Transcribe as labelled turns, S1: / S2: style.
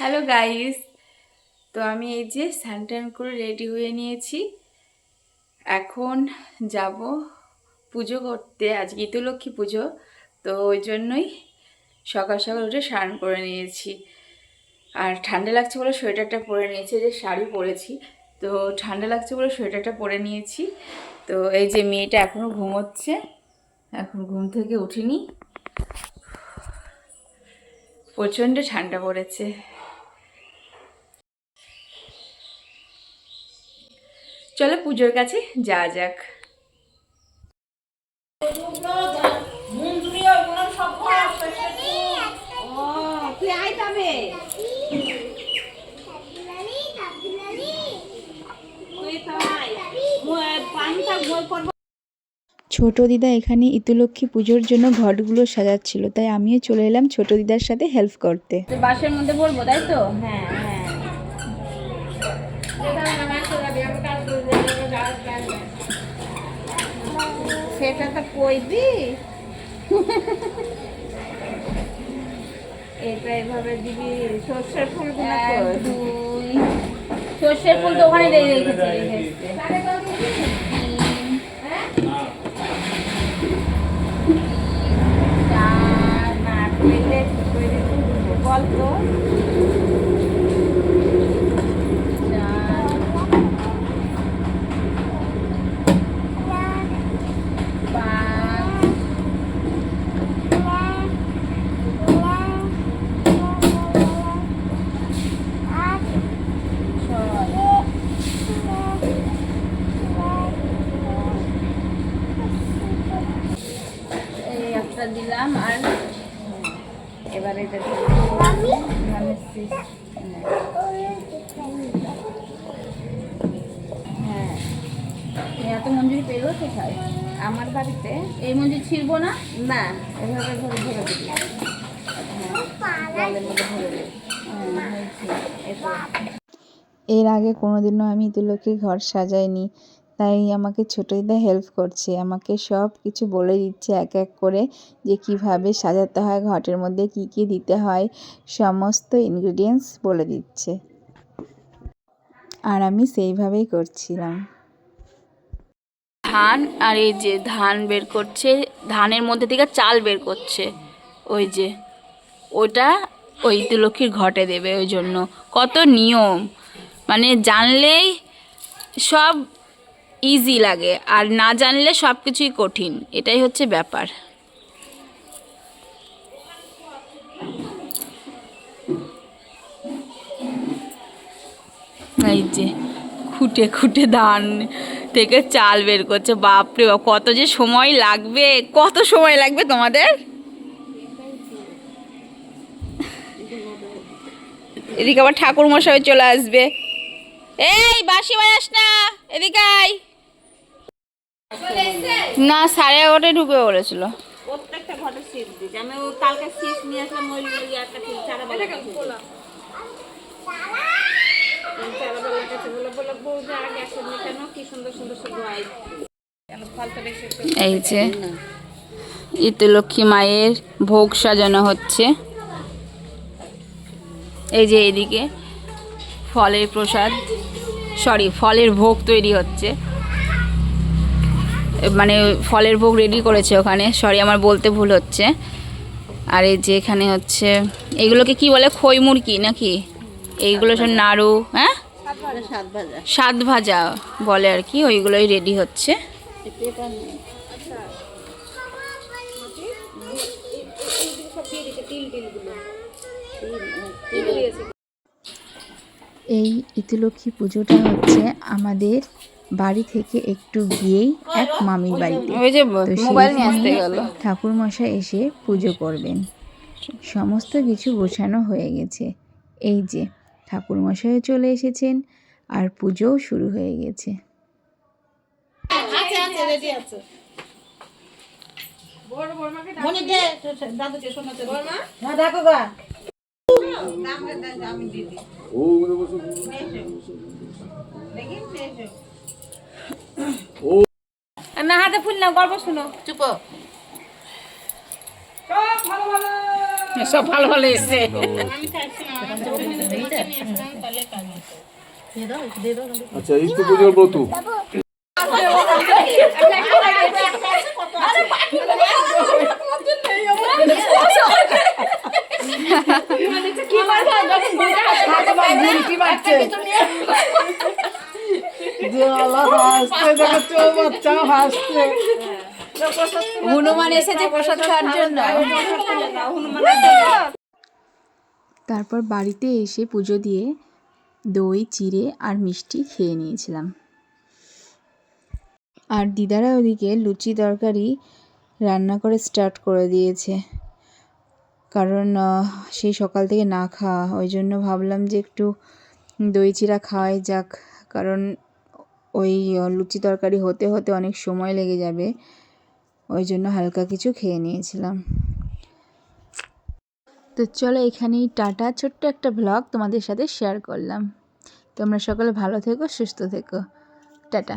S1: Hello guys তো আমি এই যে স্যান্টান করে রেডি হয়ে নিয়েছি। এখন যাব পুজো করতে। আজকে লক্ষ্মী পুজো, তো ওই জন্যই সকাল সকাল উঠে স্নান করে নিয়েছি। আর ঠান্ডা লাগছে বলে সোয়েটারটা পরে নিয়েছি যে শাড়ি পরেছি। তো ঠান্ডা লাগছে বলে সোয়েটারটা পরে নিয়েছি। তো এই যে মেয়েটা এখনও ঘুমোচ্ছে, এখন ঘুম থেকে উঠিনি। প্রচণ্ড ঠান্ডা পড়েছে। চলো পুজোর কাছে যাওয়া যাক।
S2: তুই আয় তবে
S3: ছোট দিদা এখানে ইতুলক্ষ্মী পুজোর জন্য ঘটগুলো সাজাচ্ছিল তাই আমিও চলে এলাম ছোট দিদার সাথে হেল্প করতে।
S1: বাসের মধ্যে ভরবো তাই তো?
S2: হ্যাঁ হ্যাঁ। সেটা তো কইবি। এটা এভাবে দিবি, সর্ষের ফুল
S1: দুই সর্ষের ফুল তো ওখানে রেখে রেখেছি রেখে
S2: চার না কইলে কইলে বল তো
S1: চার পাঁচ এই একটা দিলাম আর
S2: এবারে
S1: শীষ।
S2: হ্যাঁ।
S1: এই এত মঞ্জুরি পেল কোথায়?
S2: আমার বাড়িতে।
S1: এই মঞ্জুরি ছিড়বো না?
S2: না এভাবে ধরে ধরে দিবি। হ্যাঁ
S1: হ্যাঁ,
S3: এর আগে কোনোদিনও আমি ইতুলক্ষ্মীর ঘর সাজাইনি। তাই আমাকে ছোট দিদা হেল্প করছে। আমাকে সব কিছু বলে দিচ্ছে এক এক করে যে কীভাবে সাজাতে হয়, ঘটের মধ্যে কি কি দিতে হয়, সমস্ত ইনগ্রিডিয়েন্টস বলে দিচ্ছে। আর আমি সেইভাবেই করছিলাম।
S1: ধান আর এই যে ধান বের করছে, ধানের মধ্যে থেকে চাল বের করছে। ওই যে, ওটা ওই লক্ষ্মীর ঘটে দেবে ওই জন্য। কত নিয়ম। মানে জানলেই সব ইজি লাগে। আর না জানলে সব কিছুই কঠিন। এটাই হচ্ছে ব্যাপার। এই যে খুঁটে খুঁটে ধান থেকে চাল বের করছে, বাপরে বাপ, কত যে সময় লাগবে, কত সময় লাগবে তোমাদের? এদিকে আবার ঠাকুর মশাই চলে আসবে। এই বাসি বাজাস না, এদিকে না সাড়ে এগারোটায় ঢুকে বলেছিল
S2: প্রত্যেকটা ঘরে শীত দিচ্ছে আমি ও কালকে শীত নিয়ে আসলাম ওই ওই ঠিক চারা বেলা চারা বেলা কাছে বলে বলে বউ যা গেছে না কেন? কি সুন্দর সুন্দর সব আই কেন ফালতু বেশি
S1: এই যে ইতলক্ষ্মী মায়ের ভোগ সাজানো হচ্ছে। এই যে এদিকে ফলের প্রসাদ সরি ফলের ভোগ তৈরি হচ্ছে। মানে ফলের ভোগ রেডি করেছে ওখানে। সরি আমার বলতে ভুল হচ্ছে। আর এই যে এখানে হচ্ছে, এগুলোকে কি বলে? খই মুরকি নাকি? এইগুলো সব নাড়ু হ্যাঁ?
S2: সাত ভাজা
S1: বলে আর কি, ওইগুলোই রেডি হচ্ছে।
S3: এই ইতুলক্ষ্মী পুজোটা হচ্ছে আমাদের বাড়ি থেকে একটু গিয়েই এক মামির বাড়িতে।
S1: ওই যে
S3: তো
S1: মোবাইল নিয়ে আসতে
S3: সেইখানে
S1: গেল।
S3: ঠাকুরমশাই এসে পুজো করবেন। সমস্ত কিছু গোছানো হয়ে গেছে। এই যে ঠাকুরমশাইও চলে এসেছেন আর পুজোও শুরু হয়ে গেছে।
S2: শোনাতে না দেখো না হাতে ফুল না গল্প শুনো চুপ
S4: সব ভালো ভালো
S2: সব ভালো ভালো এসছে
S4: আচ্ছা এই তো পুজোর ব্রত
S1: হনুমান এসেছে প্রসাদ খাওয়ার জন্য।
S3: তারপর বাড়িতে এসে পুজো দিয়ে দই চিড়ে আর মিষ্টি খেয়ে নিয়েছিলাম। আর দিদারা ওদিকে লুচি তরকারি রান্না করে স্টার্ট করে দিয়েছে। কারণ সেই সকাল থেকে না খাওয়া ওই জন্য ভাবলাম যে একটু দই চিরা খাওয়াই যাক। কারণ ওই লুচি তরকারি হতে হতে অনেক সময় লেগে যাবে। ওই জন্য হালকা কিছু খেয়ে নিয়েছিলাম। তো চলো এখানেই টাটা। ছোট্ট একটা ব্লগ তোমাদের সাথে শেয়ার করলাম। তোমরা সকলে ভালো থেকো, সুস্থ থেকো। টাটা।